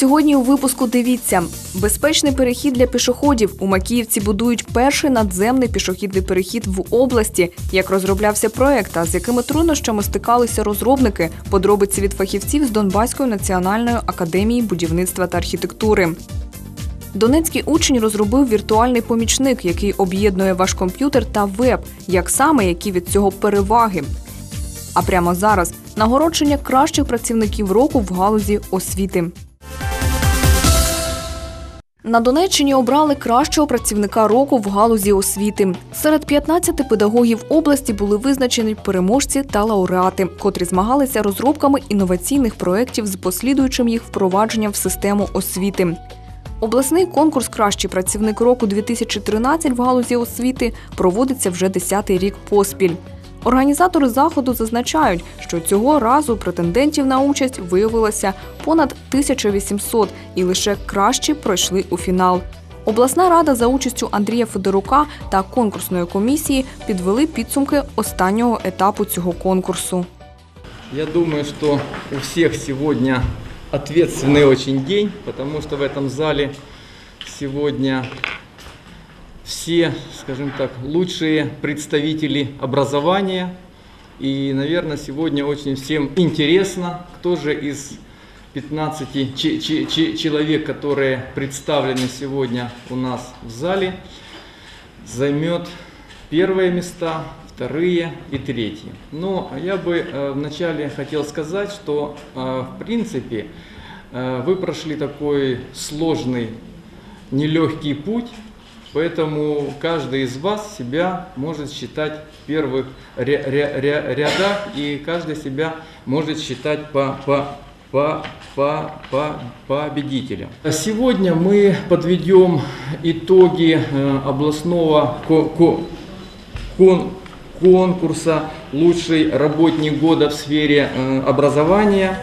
Сьогодні у випуску дивіться безпечний перехід для пішоходів. У Макіївці будують перший надземний пішохідний перехід в області. Як розроблявся проект, а з якими труднощами стикалися розробники, подробиці від фахівців з Донбаської національної академії будівництва та архітектури. Донецький учень розробив віртуальний помічник, який об'єднує ваш комп'ютер та веб. Як саме, які від цього переваги? А прямо зараз нагородження кращих працівників року в галузі освіти. На Донеччині обрали кращого працівника року в галузі освіти. Серед 15 педагогів області були визначені переможці та лауреати, котрі змагалися розробками інноваційних проєктів з послідуючим їх впровадженням в систему освіти. Обласний конкурс Кращий працівник року 2013 в галузі освіти проводиться вже 10-й рік поспіль. Організатори заходу зазначають, що цього разу претендентів на участь виявилося понад 1800 і лише кращі пройшли у фінал. Обласна рада за участю Андрія Федорука та конкурсної комісії підвели підсумки останнього етапу цього конкурсу. Я думаю, что у всех сегодня ответственный очень день, потому что в этом зале сегодня все, скажем так, лучшие представители образования. И, наверное, сегодня очень всем интересно, кто же из 15 че- че- че- человек, которые представлены сегодня у нас в зале, займет первые места, вторые и третьи. Но я бы э, вначале хотел сказать, что э, в принципе э, вы прошли такой сложный, нелегкий путь, поэтому каждый из вас себя может считать в первых ря- ря- ря- рядах, и каждый себя может считать по, по, по, по, по победителям. Сегодня мы подведем итоги э, областного ко- ко- кон- конкурса «Лучший работник года в сфере э, образования».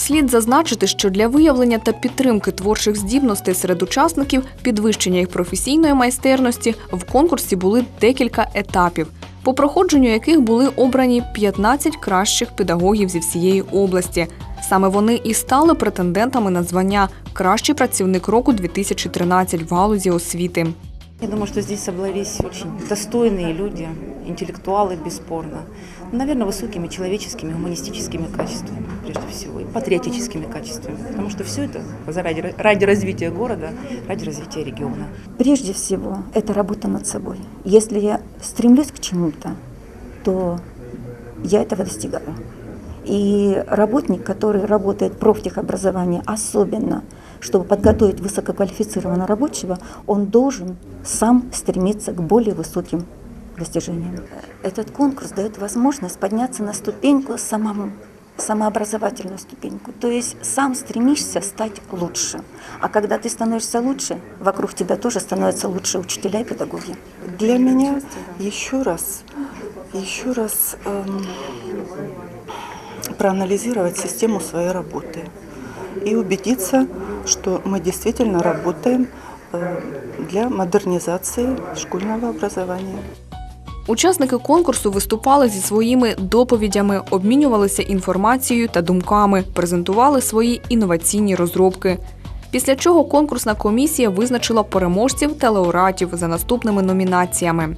Слід зазначити, що для виявлення та підтримки творчих здібностей серед учасників, підвищення їх професійної майстерності в конкурсі були декілька етапів, по проходженню яких були обрані 15 кращих педагогів зі всієї області. Саме вони і стали претендентами на звання Кращий працівник року 2013 в галузі освіти. Я думаю, что здесь собрались очень достойные люди, интеллектуалы, бесспорно. Наверное, высокими человеческими, гуманистическими качествами, прежде всего, и патриотическими качествами. Потому что все это ради, ради развития города, ради развития региона. Прежде всего, это работа над собой. Если я стремлюсь к чему-то, то я этого достигаю. И работник, который работает в профтехобразовании, особенно, чтобы подготовить высококвалифицированного рабочего, он должен сам стремиться к более высоким достижениям. Этот конкурс дает возможность подняться на ступеньку самому, самообразовательную ступеньку. То есть сам стремишься стать лучше. А когда ты становишься лучше, вокруг тебя тоже становятся лучше учителя и педагоги. Для меня еще раз, еще раз эм, проанализировать систему своей работы и убедиться, что мы действительно работаем э, для модернизации школьного образования. Учасники конкурсу виступали зі своїми доповідями, обмінювалися інформацією та думками, презентували свої інноваційні розробки. Після чого конкурсна комісія визначила переможців та лауреатів за наступними номінаціями.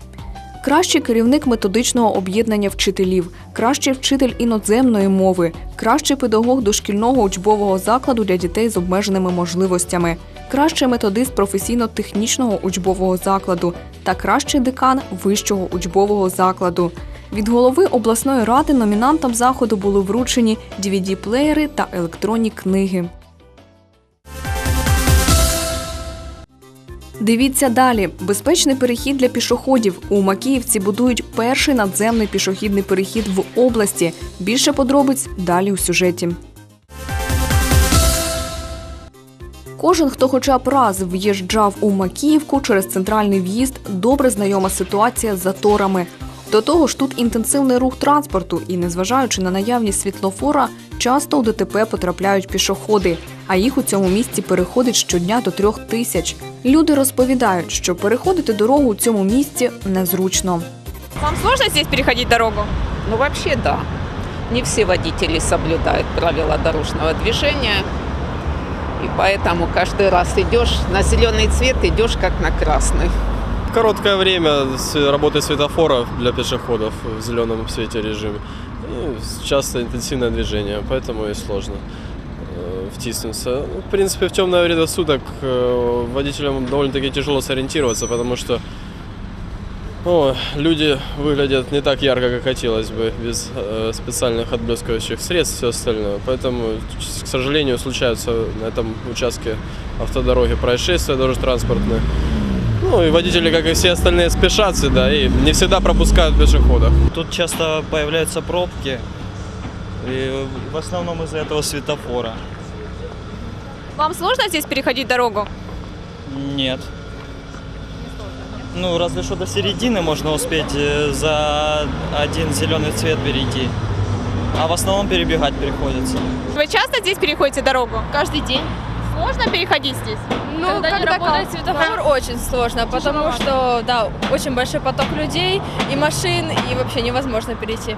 Кращий керівник методичного об'єднання вчителів, кращий вчитель іноземної мови, кращий педагог дошкільного учбового закладу для дітей з обмеженими можливостями, кращий методист професійно-технічного учбового закладу та кращий декан вищого учбового закладу. Від голови обласної ради номінантам заходу були вручені DVD-плеєри та електронні книги. Дивіться далі. Безпечний перехід для пішоходів. У Макіївці будують перший надземний пішохідний перехід в області. Більше подробиць далі у сюжеті. Кожен, хто хоча б раз в'їжджав у Макіївку через центральний в'їзд, добре знайома ситуація з заторами. До того ж, тут інтенсивний рух транспорту, і незважаючи на наявність світлофора, часто у ДТП потрапляють пішоходи, а їх у цьому місці переходить щодня до трьох тисяч. Люди розповідають, що переходити дорогу у цьому місці незручно. Вам сложно здесь переходить дорогу? Ну, вообще да. Не все водители соблюдают правила дорожного движения. И поэтому каждый раз идешь на зеленый цвет, идешь как на красный. Короткое время работы светофора для пешеходов в зеленом свете режиме. И часто интенсивное движение, поэтому и сложно э, втиснуться. Ну, В принципе, в темное время суток э, водителям довольно-таки тяжело сориентироваться, потому что ну, люди выглядят не так ярко, как хотелось бы, без э, специальных отблескивающих средств и все остальное. Поэтому, к сожалению, случаются на этом участке автодороги происшествия дорожно-транспортные. Ну и водители, как и все остальные, спешат сюда и не всегда пропускают пешеходов. Тут часто появляются пробки, и в основном из-за этого светофора. Вам сложно здесь переходить дорогу? Нет. Ну, разве что до середины можно успеть э, за один зеленый цвет перейти. А в основном перебегать приходится. Вы часто здесь переходите дорогу? Каждый день. Сложно переходить здесь? Ну, Когда не работает светофор, очень сложно, потому что, да, очень большой поток людей и машин, и вообще невозможно перейти.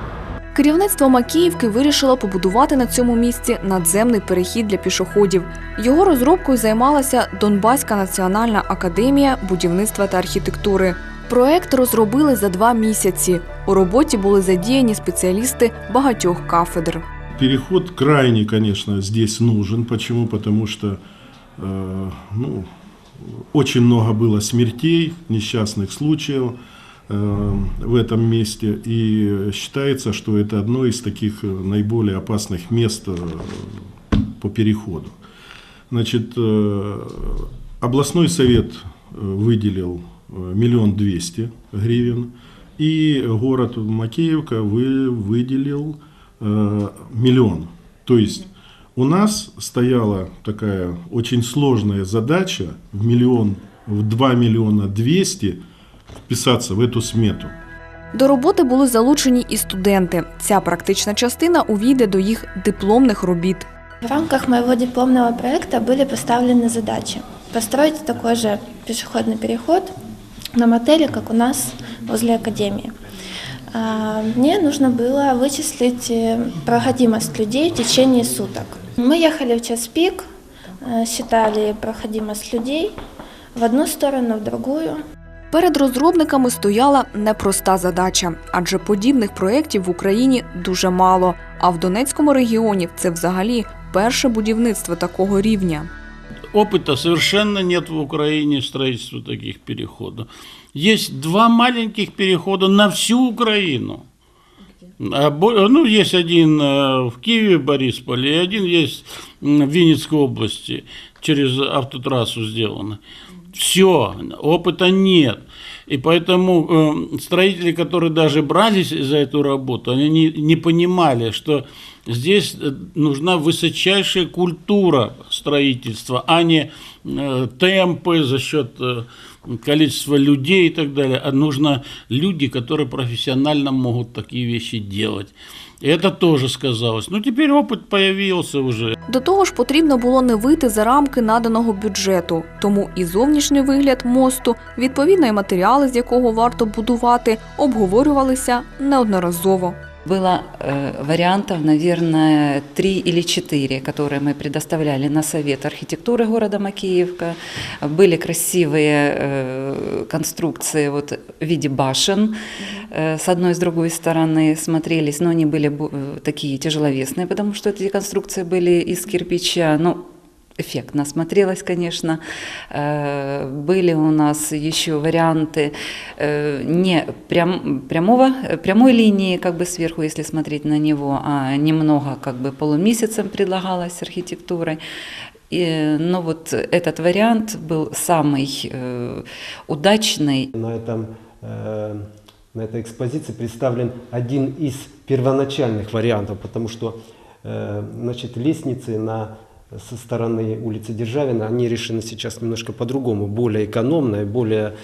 Керівництво Макіївки вирішило побудувати на цьому місці надземний перехід для пішоходів. Його розробкою займалася Донбаська національна академія будівництва та архітектури. Проект розробили за два місяці. У роботі були задіяні спеціалісти багатьох кафедр. Переход крайне, конечно, здесь нужен. Почему? Потому что э, ну, очень много было смертей, несчастных случаев э, В этом месте. И считается, что это одно из таких э, наиболее опасных мест э, по переходу. Значит, э, областной совет э, выделил э, миллион двести гривен, и город Макеевка вы, выделил э, миллион. То есть у нас стояла такая очень сложная задача в миллион, в 2 миллиона 200 вписаться в эту смету. До роботи були залучені і студенти. Ця практична частина увійде до їх дипломних робіт. В рамках моего дипломного проекта были поставлены задачи построить такой же пешеходный переход на мотеле, как у нас возле Академии. А, Мне нужно было вычислить э, проходимость людей в течение суток. Мы ехали в час пик, э, считали проходимость людей в одну сторону, в другую. Перед розробниками стояла непроста задача, адже подібних проєктів в Україні дуже мало. А в Донецькому регіоні це взагалі перше будівництво такого рівня. Опыта совершенно нет в Украине строительства таких переходов. Есть два маленьких перехода на всю Украину. Ну, есть один э, в Киеве, Борисполе, и один есть в Винницкой области, через автотрассу сделано Все, опыта нет. И поэтому э, строители, которые даже брались за эту работу, они не, не понимали, что здесь э, нужна высочайшая культура строительства, а не э, темпы за счет э, количества людей и так далее. А нужно люди, которые профессионально могут такие вещи делать. И это тоже сказалось. Ну, теперь опыт появился уже. До того ж, потрібно було не вийти за рамки наданого бюджету, тому і зовнішній вигляд мосту, відповідно, і матеріали, з якого варто будувати, обговорювалися неодноразово. Было э, вариантов, наверное, три или четыре, которые мы предоставляли на Совет архитектуры города Макеевка. Были красивые э, конструкции вот, в виде башен э, с одной и с другой стороны смотрелись, но они были бу- э, такие тяжеловесные, потому что эти конструкции были из кирпича. Ну, эффектно смотрелось, конечно. Э, Были у нас еще варианты э, не прям, прямого, э, прямой линии как бы сверху, если смотреть на него, а немного как бы полумесяцем предлагалось архитектурой. И, но вот этот вариант был самый удачный. На, этом, на этой экспозиции представлен один из первоначальных вариантов, потому что значит, лестницы на, со стороны улицы Державина, они решены сейчас немножко по-другому, более экономно и более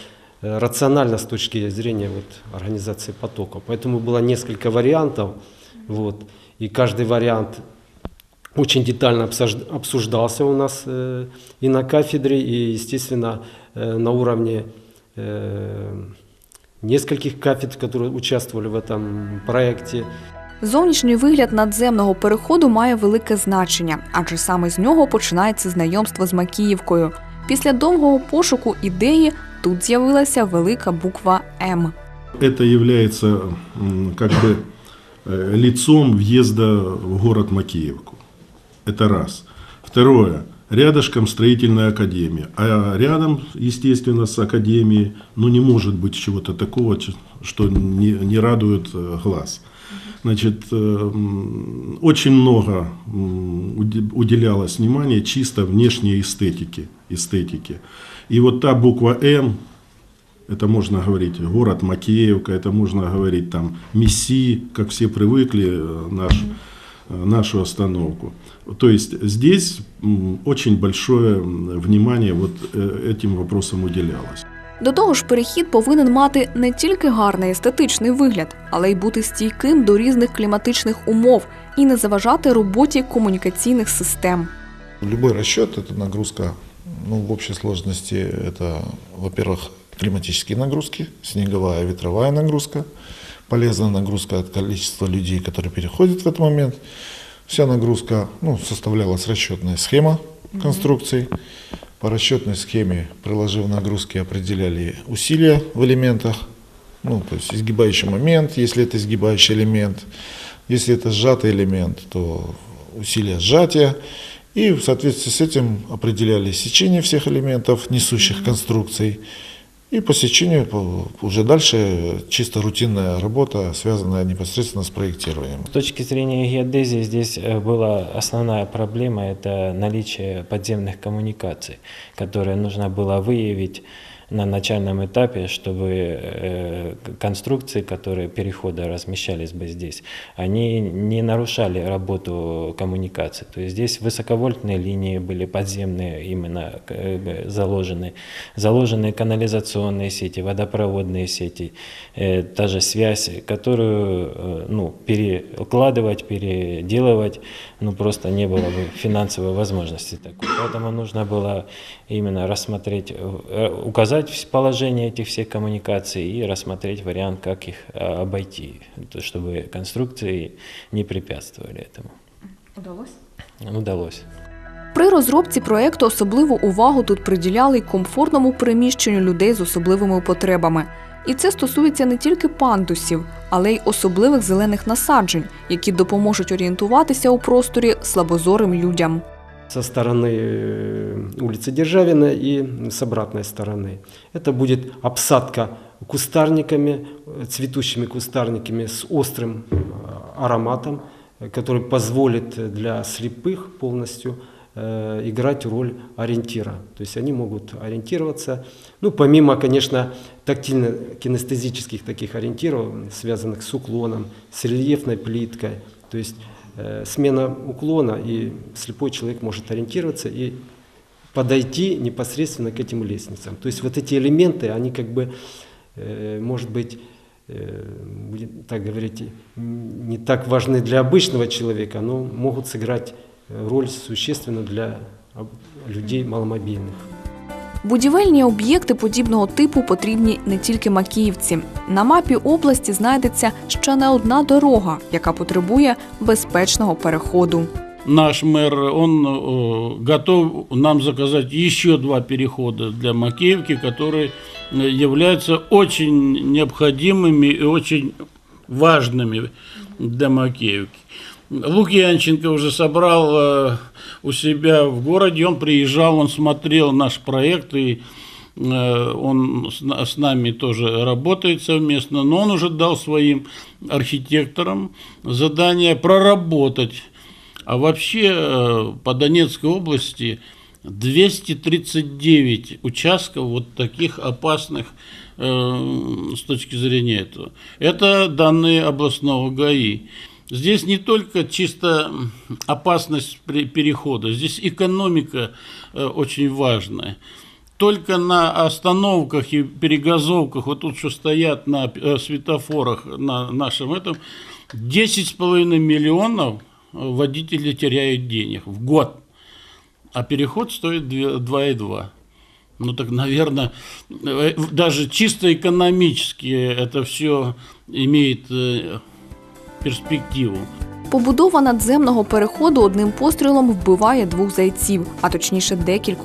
э, рационально с точки зрения вот, организации потока. Поэтому было несколько вариантов, вот, и каждый вариант очень детально обсужд- обсуждался у нас э, и на кафедре, и, естественно, э, на уровне э, нескольких кафедр, которые участвовали в этом проекте. Зовнішній вигляд надземного переходу має велике значення, адже саме з нього починається знайомство з Макіївкою. Після довгого пошуку ідеї тут з'явилася велика буква М. Это является м, как бы э, лицом въезда в город Макеевку. Это раз. Второе. Рядышком строительная академия. А рядом, естественно, с академией, ну не может быть чего-то такого, ч- что не, не радует э, глаз. Значит, э, м, очень много уделялось внимания чисто внешней эстетике, эстетике. И вот та буква М, это можно говорить город Макеевка, это можно говорить там Месси, как все привыкли, э, наш, э, нашу остановку. То есть здесь очень большое внимание вот э, этим вопросам уделялось. До того ж, перехід повинен мати не тільки гарний естетичний вигляд, але й бути стійким до різних кліматичних умов і не заважати роботі комунікаційних систем. Любой расчет – это нагрузка, ну, в общей сложности это, во-первых, климатические нагрузки, снеговая, ветровая нагрузка, полезная нагрузка от количества людей, которые переходят в этот момент. Вся нагрузка, ну, составлялась расчетная схема конструкций. По расчетной схеме, приложив нагрузки, определяли усилия в элементах, ну, то есть изгибающий момент, если это изгибающий элемент, если это сжатый элемент, то усилия сжатия. И в соответствии с этим определяли сечение всех элементов, несущих конструкций. И по сечению по- уже дальше чисто рутинная работа, связанная непосредственно с проектированием. С точки зрения геодезии здесь э, была основная проблема – это наличие подземных коммуникаций, которые нужно было выявить на начальном этапе, чтобы э, конструкции, которые перехода размещались бы здесь, они не нарушали работу коммуникаций. То есть здесь высоковольтные линии были подземные именно э, заложены, заложены канализационные сети, водопроводные сети, э, та же связь, которую ну, перекладывать, переделывать, ну просто не было бы финансовой возможности такой. Поэтому нужно было именно рассмотреть, указать вс- положение этих всех коммуникаций и рассмотреть вариант, как их э, обойти, то, чтобы конструкции не препятствовали этому. Удалось? Удалось. При розробці проекту особливу увагу тут приділяли й комфортному приміщенню людей з особливими потребами. І це стосується не тільки пандусів, але й особливих зелених насаджень, які допоможуть орієнтуватися у просторі слабозорим людям. Со стороны э, улицы Державина и с обратной стороны. Это будет обсадка кустарниками, э, цветущими кустарниками с острым э, ароматом, который позволит для слепых полностью играть роль ориентира. То есть они могут ориентироваться, ну, помимо, конечно, тактильно-кинестезических таких ориентиров, связанных с уклоном, с рельефной плиткой. То есть смена уклона, и слепой человек может ориентироваться и подойти непосредственно к этим лестницам. То есть вот эти элементы, они как бы, э, может быть, э, так говорить, не так важны для обычного человека, но могут сыграть э, роль существенно для людей маломобильных. Будівельні об'єкти подібного типу потрібні не тільки Макіївці. На мапі області знайдеться ще не одна дорога, яка потребує безпечного переходу. Наш мэр, он э, готов нам заказать еще два перехода для Макеевки, которые э, являются очень необходимыми и очень важными для Макеевки. Лукьянченко уже собрал э, у себя в городе, он приезжал, он смотрел наш проект, и э, он с, на- с нами тоже работает совместно, но он уже дал своим архитекторам задание проработать. А вообще э, по Донецкой области 239 участков вот таких опасных э, с точки зрения этого. Это данные областного ГАИ. Здесь не только чисто опасность перехода, здесь экономика э, очень важная. Только на остановках и перегазовках, вот тут что стоят на э, светофорах на нашем этом, 10,5 миллионов водители теряют денег в год. А переход стоит две- 2,2. Ну так, наверное, э, даже чисто экономически это все имеет э, перспективу. Побудова надземного переходу одним пострілом вбиває двох зайців, а точніше декілька.